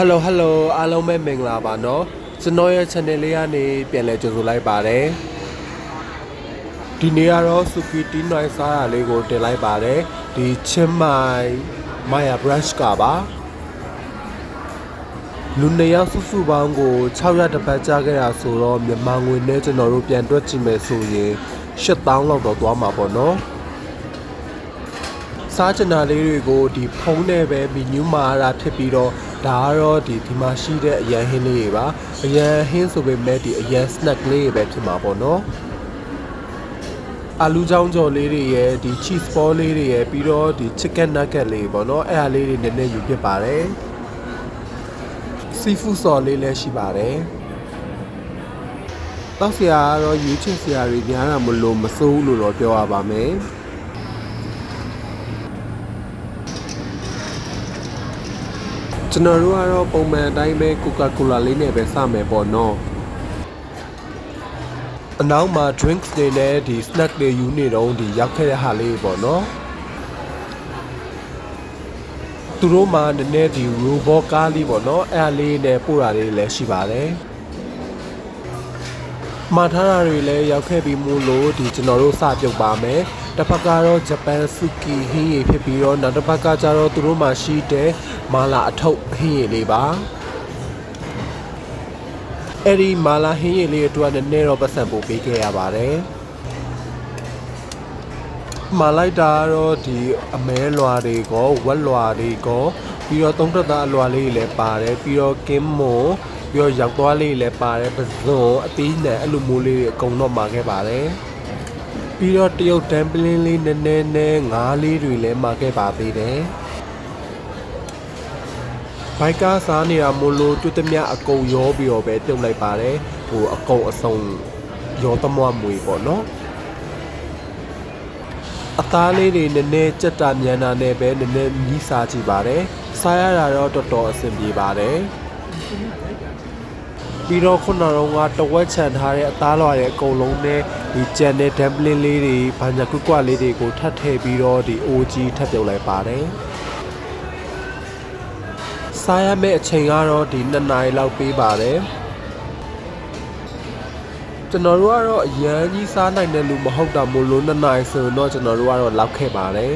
Hello Hello အားလုံးပဲမင်္ဂလာပါနော်ကျွန်တော်ရဲ့ channel လေးကနေပြန်လည်ကြိုဆိုလိုက်ပါတယ်ဒီနေ့ကတော့ Suki Tea Night စားရလေးကိုတင်လိုက်ပါတယ်ဒီချင်းမိုင် Maya Brush ကပါလူနေရောက်စုစုပေါင်းကို6ရက်တစ်ပတ်ကြာခဲ့တာဆိုတော့မြန်မာငွေနဲ့ကျွန်တော်တို့ပြန်တွက်ကြည့်မယ်ဆိုရင်8000လောက်တော့သွားမှာပေါ့နော်စားချင်တာလေးတွေကိုဒီဖုန်းနဲ့ပဲမီနူးမှာအားဖြစ်ပြီးတော့ ဒါကတော့ဒီဒီမှာရှိတဲ့အရန်ဟင်းလေးတွေပါအရန်ဟင်းဆိုပေမဲ့ဒီအရန် snack လေးတွေပဲဖြစ်မှာပေါ့နော်အာလူချောင်းကြော်လေးတွေရဲ့ဒီ cheese ball လေးတွေရဲ့ပြီးတော့ဒီ chicken nugget လေးပေါ့နော်အဲ့အားလေးတွေနည်းနည်းယူဖြစ်ပါတယ် seafood ဆော်လေးလည်းရှိပါတယ်တောက်ဆရာကတော့ရွေးချယ်ဆရာတွေများတာမလို့မစိုးဘူးလို့တော့ပြောရပါမယ် ကျွန်တော်တို့ကတော့ပုံမှန်အတိုင်းပဲကိုကာကိုလာလေးနဲ့ပဲစမယ်ပေါ့နော်အနောက်မှာ drinks တွေနဲ့ဒီ snack တွေယူနေတော့ဒီရောက်ခဲ့တဲ့ဟာလေးပေါ့နော်သူတို့မှာနည်းနည်းဒီ robot ကားလေးပေါ့နော်အဲ့အလေးနဲ့ပို့တာလေးလည်းရှိပါတယ် မှာထားတာတွေလည်းရောက်ခဲ့ပြီးမို့လို့ဒီကျွန်တော်တို့စပြုတ်ပါမယ်တစ်ဖက်ကတော့ဂျပန်ဆူကီဟင်းရည်ဖြစ်ပြီးတော့နောက်တစ်ဖက်ကကျတော့သူတို့မှာရှိတဲ့မာလာအထုပ်ဟင်းရည်လေးပါအဲ့ဒီမာလာဟင်းရည်လေးအတွက်နည်းနည်းတော့ပတ်စံပို့ပေးခဲ့ရပါတယ်မာလိုက်တာကတော့ဒီအမဲလွာတွေကောဝက်လွာတွေကောပြီးတော့သုံးသက်သားအလွာလေးတွေလည်းပါတယ်ပြီးတော့ကင်းမွန် ပြီးတော့ရောက်သွားလေးလည်းပါတယ်ပဇွန်အသေးနဲ့အဲ့လိုမိုးလေးတွေအကုန်တော့မာခဲ့ပါတယ်ပြီးတော့တရုတ်တန်ပလင်းလေးနည်းနည်းနဲ့ငါးလေးတွေလည်းမာခဲ့ပါသေးတယ်ဘိုက်ကားစားနေတာမို့လို့ကျွတ်တမြအကုန်ရောပြီးတော့ပဲပြုတ်လိုက်ပါတယ်ဟိုအကုန်အစုံရောသမွားမွေပေါ့နော်အသားလေးတွေနည်းနည်းကြက်တာမြန်တာနဲ့ပဲနည်းနည်းမြည်စားကြည့်ပါတယ်စားရတာတော့တော်တော်အဆင်ပြေပါတယ် ပြီးတော့ခုနကတော့ကတဝက်ချန်ထားတဲ့အသားလွာရဲ့အကုန်လုံးနဲ့ဒီကြံတဲ့ဒမ်ပလင်းလေးတွေဘာညာကွကွလေးတွေကိုထပ်ထည့်ပြီးတော့ဒီ OG ထပ်ပြုတ်လိုက်ပါတယ်စားရမယ့်အချိန်ကတော့ဒီ2နာရီလောက်ပေးပါတယ်ကျွန်တော်တို့ကတော့အရန်ကြီးစားနိုင်တဲ့လူမဟုတ်တာမို့လို့2နာရီဆိုတော့ကျွန်တော်တို့ကတော့လောက်ခဲ့ပါတယ်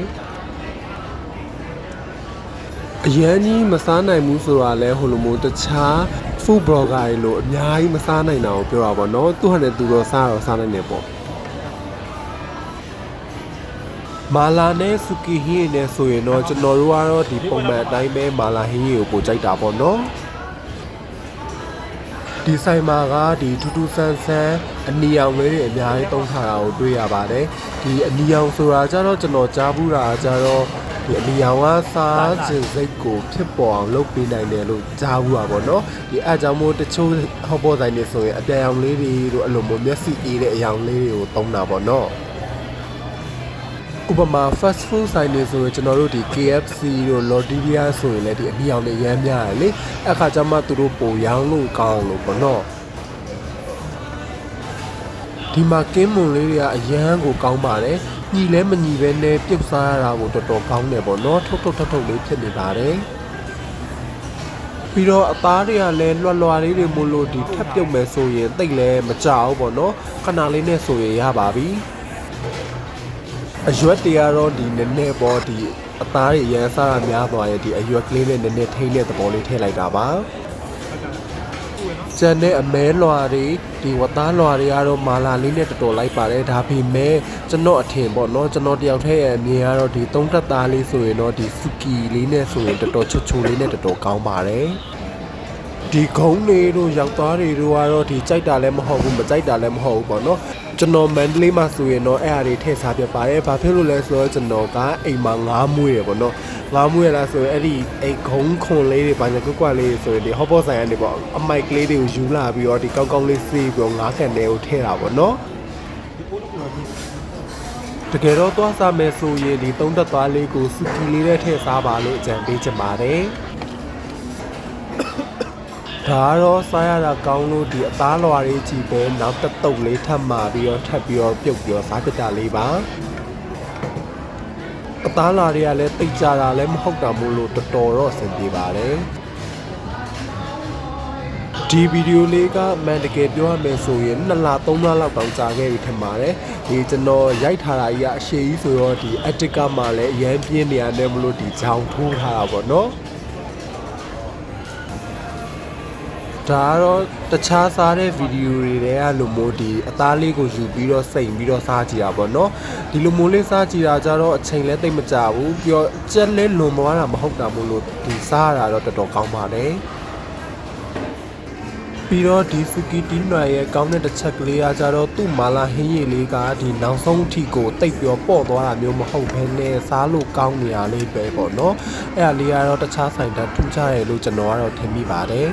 အရန်ကြီးမစားနိုင်ဘူးဆိုတာလဲဟိုလိုမျိုးတခြား food blogger တွေလို့အများကြီးမစားနိုင်တာကိုပြောတာပေါ့နော်သူဟာနဲ့သူတော့စားတော့စားနိုင်တယ်ပေါ့မာလာနဲ့စူကီဟင်းနဲ့ဆိုရင်တော့ကျွန်တော်တို့ကတော့ဒီပုံမှန်အတိုင်းပဲမာလာဟင်းကိုပို့ကြိုက်တာပေါ့နော်ဒီဆိုင်မှာကဒီထူးထူးဆန်းဆန်းအနီရောင်လေးတွေအများကြီးသုံးထားတာကိုတွေ့ရပါတယ်ဒီအနီရောင်ဆိုတာကျတော့ကျွန်တော်ကြားဘူးတာကျတော့ ဒီအနီရောင်ကစားခြင်းစိတ်ကိုဖြစ်ပေါ်အောင်လုပ်ပေးနိုင်တယ်လို့ကြားဘူးတာပေါ့နော်ဒီအဲအကြောင်းမို့တချို့ဟောပေါ်ဆိုင်တွေဆိုရင်အပြန်ရောင်လေးတွေတို့အဲ့လိုမျိုးမျက်စိအေးတဲ့အရောင်လေးတွေကိုသုံးတာပေါ့နော်ဥပမာ fast food ဆိုင်တွေဆိုရင်ကျွန်တော်တို့ဒီ KFC တို့ Lotteria ဆိုရင်လည်းဒီအမြင်အောင်တွေရမ်းများတယ်လေအခါကျမှသူတို့ပိုရောင်းလို့ကောင်းလို့ပေါ့နော် ဒီမှာကင်းမွန်လေးတွေကအရန်ကိုကောင်းပါတယ်ညီလဲမညီပဲနဲ့ပြုတ်စားရတာကိုတော်တော်ကောင်းတယ်ပေါ့နော်ထုတ်ထုတ်ထုတ်ထုတ်လေးဖြစ်နေပါတယ်ပြီးတော့အသားတွေကလည်းလွှတ်လွှာလေးတွေမို့လို့ဒီထပ်ပြုတ်မယ်ဆိုရင်တိတ်လဲမကြောက်ဘူးပေါ့နော်ခဏလေးနဲ့ဆိုရင်ရပါပြီအရွက်တွေကတော့ဒီနည်းနည်းပေါ့ဒီအသားတွေရမ်းစားရများသွားရဲ့ဒီအရွက်ကလေးနဲ့နည်းနည်းထိမ့်တဲ့သဘောလေးထည့်လိုက်တာပါ ကျန်တဲ့အမဲလွာတွေဒီဝသားလွာတွေကတော့မာလာလေးနဲ့တော်တော်လိုက်ပါတယ်ဒါပေမဲ့ကျွန်တော်အထင်ပေါ့နော်ကျွန်တော်တယောက်တည်းရဲ့အမြင်ကတော့ဒီသုံးတက်သားလေးဆိုရင်တော့ဒီစူကီလေးနဲ့ဆိုရင်တော်တော်ချွတ်ချွလေးနဲ့တော်တော်ကောင်းပါတယ် ဒီဂုံးတွေတို့ရောက်သားတွေတို့ကတော့ဒီကြိုက်တာလည်းမဟုတ်ဘူးမကြိုက်တာလည်းမဟုတ်ဘူးပေါ့နော်ကျွန်တော်မန္တလေးမှာဆိုရင်တော့အဲ့အရာတွေထည့်စားပြပါတယ်ဘာဖြစ်လို့လဲဆိုတော့ကျွန်တော်ကအိမ်မှာငားမွေးရပေါ့နော်ငားမွေးရလားဆိုရင်အဲ့ဒီအိမ်ဂုံးခွန်လေးတွေဘာညာကွက်ကွက်လေးတွေဆိုရင်ဒီဟော့ဘော့ဆိုင်ကနေပေါ့အမိုက်ကလေးတွေကိုယူလာပြီးတော့ဒီကောက်ကောက်လေးစေးပြီးတော့ငားကန်တွေကိုထည့်တာပေါ့နော်တကယ်တော့သွားစားမယ်ဆိုရင်ဒီသုံးသက်သွားလေးကိုစူကီလေးနဲ့ထည့်စားပါလို့အကြံပေးချင်ပါတယ် ဒါကတော့စားရတာကောင်းလို့ဒီအသားလွာလေးကြည့်ပဲနောက်တစ်တုပ်လေးထပ်มาပြီးတော့ထပ်ပြီးတော့ပြုတ်ပြီးတော့စားပြတာလေးပါအသားလာတွေကလည်းတိတ်ကြတာလည်းမဟုတ်တာမို့လို့တော်တော်တော့အဆင်ပြေပါတယ်ဒီဗီဒီယိုလေးကအမှန်တကယ်ပြောရမယ်ဆိုရင်2လ3လလောက်တောင်ကြာခဲ့ပြီထင်ပါတယ်ဒီကျွန်တော်ရိုက်ထားတာကြီးကအရှိကြီးဆိုတော့ဒီ edit ကမှလည်းအရန်ပြင်းနေရတယ်မလို့ဒီဂျောင်ထိုးထားတာပေါ့နော် ဒါကတော့တခြားစားတဲ့ဗီဒီယိုတွေတဲကလိုမျိုးဒီအသားလေးကိုယူပြီးတော့စိန်ပြီးတော့စားကြည့်တာပေါ့နော်ဒီလိုမျိုးလေးစားကြည့်တာကြတော့အချိန်လည်းတိတ်မကြဘူးပြီးတော့ကြက်လဲလွန်သွားတာမဟုတ်တာမို့လို့ဒီစားရတာတော့တော်တော်ကောင်းပါတယ်ပြီးတော့ဒီစူကီတီနွာရဲ့ကောင်းတဲ့တစ်ချက်ကလေးအားကြတော့သူ့မာလာဟင်းရည်လေးကဒီနောက်ဆုံးအထိကိုတိတ်ပြောပေါ့သွားတာမျိုးမဟုတ်ဘဲနဲ့စားလို့ကောင်းနေရလေးပဲပေါ့နော်အဲ့ဒါလေးကတော့တခြားဆိုင်တာထူးခြားတယ်လို့ကျွန်တော်ကတော့ထင်မိပါတယ်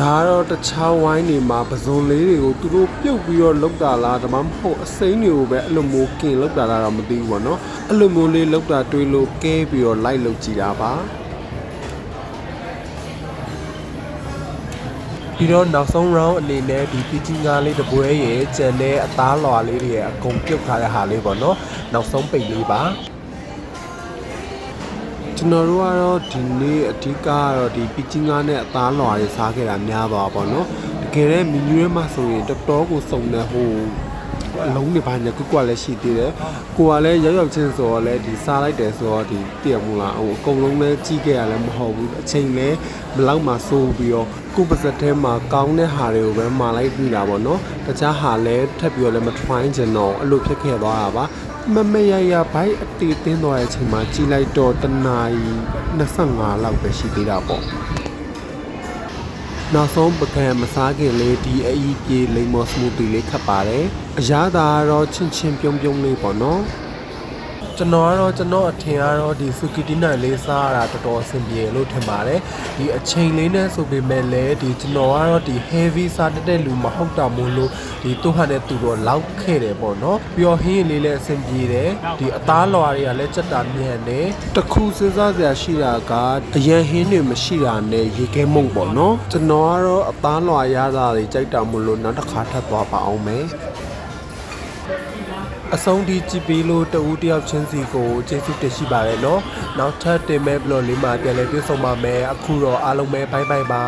ဒါကတော့တခြားဝိုင်းတွေမှာပဇွန်လေးတွေကိုသူတို့ပြုတ်ပြီးတော့လောက်တာလားဒါမှမဟုတ်အစိမ်းတွေကိုပဲအဲ့လိုမျိုးกินလောက်တာလားတော့မသိဘူးပေါ့နော်အဲ့လိုမျိုးလေးလောက်တာတွေးလို့ကဲပြီးတော့လိုက်လောက်ကြည့်တာပါပြီးတော့နောက်ဆုံး round အနေနဲ့ဒီပီချီငါလေးတစ်ပွဲရဲ့ကျန်တဲ့အသားလွာလေးတွေရဲ့အကုန်ပြုတ်ထားတဲ့ဟာလေးပေါ့နော်နောက်ဆုံးပိတ်လေးပါ ကျွန်တော်တို့ကတော့ဒီနေ့အဓိကကတော့ဒီပီချီငါနဲ့အသားလွာတွေစားခဲ့တာများပါပေါ့နော်တကယ်လည်းမီနူထဲမှာဆိုရင်တော်တော်ကိုစုံတဲ့ဟို အလုံးတွေဘာညာကွက်ကွက်လည်းရှိသေးတယ်ကိုကလည်းရောက်ရောက်ချင်းဆိုတော့လည်းဒီစားလိုက်တယ်ဆိုတော့ဒီတည့်ရမလားဟိုအကုန်လုံးလည်းကြီးခဲ့ရလည်းမဟုတ်ဘူးအချိန်လည်းဘလောက်မှစိုးပြီးတော့ကိုယ်ပါစက်ထဲမှာကောင်းတဲ့ဟာတွေကိုပဲမာလိုက်ပြီးတာပေါ့နော်တခြားဟာလည်းထပ်ပြီးတော့လည်းမ try ချင်တော့အဲ့လိုဖြစ်ခဲ့သွားတာပါမမရရဘိုက်အတီတင်းသွားတဲ့အချိန်မှာကြီးလိုက်တော့တနာရီ25လောက်ပဲရှိသေးတာပေါ့ နောက်ဆုံးပကံမစားခင်လေးဒီအီးပြေလိမ္မော်စမူတီလေးခတ်ပါတယ်အရသာကတော့ချင်းချင်းပြုံးပြုံးလေးပေါ့နော် ကျွန်တော်ကတော့ကျွန်တော်အထင်ကတော့ဒီစူကီတီနိုင်လေးစားရတာတော်တော်အဆင်ပြေလို့ထင်ပါတယ်ဒီအချိန်လေးနဲ့ဆိုပေမဲ့လည်းဒီကျွန်တော်ကတော့ဒီ heavy စားတတ်တဲ့လူမဟုတ်တာမို့လို့ဒီသူ့ဟာနဲ့သူတော့လောက်ခဲ့တယ်ပေါ့နော်ပျော်ဟင်းလေးလည်းအဆင်ပြေတယ်ဒီအသားလွာတွေကလည်းစက်တာမြန်တယ်တခုစဉ်းစားစရာရှိတာကအရန်ဟင်းတွေမရှိတာနဲ့ရေခဲမုံပေါ့နော်ကျွန်တော်ကတော့အသားလွာရတာတွေကြိုက်တာမို့လို့နောက်တစ်ခါထပ်သွားပါအောင်မယ် အဆုံးထိကြည်ပေးလို့တဦးတယောက်ချင်းစီကိုကျေးဇူးတင်ရှိပါတယ်နော်နောက်ထပ်တင်မဲ့ဘလော့လေးမှာပြန်လည်တွေ့ဆုံပါမယ်အခုတော့အားလုံးပဲဘိုင်ဘိုင်ပါ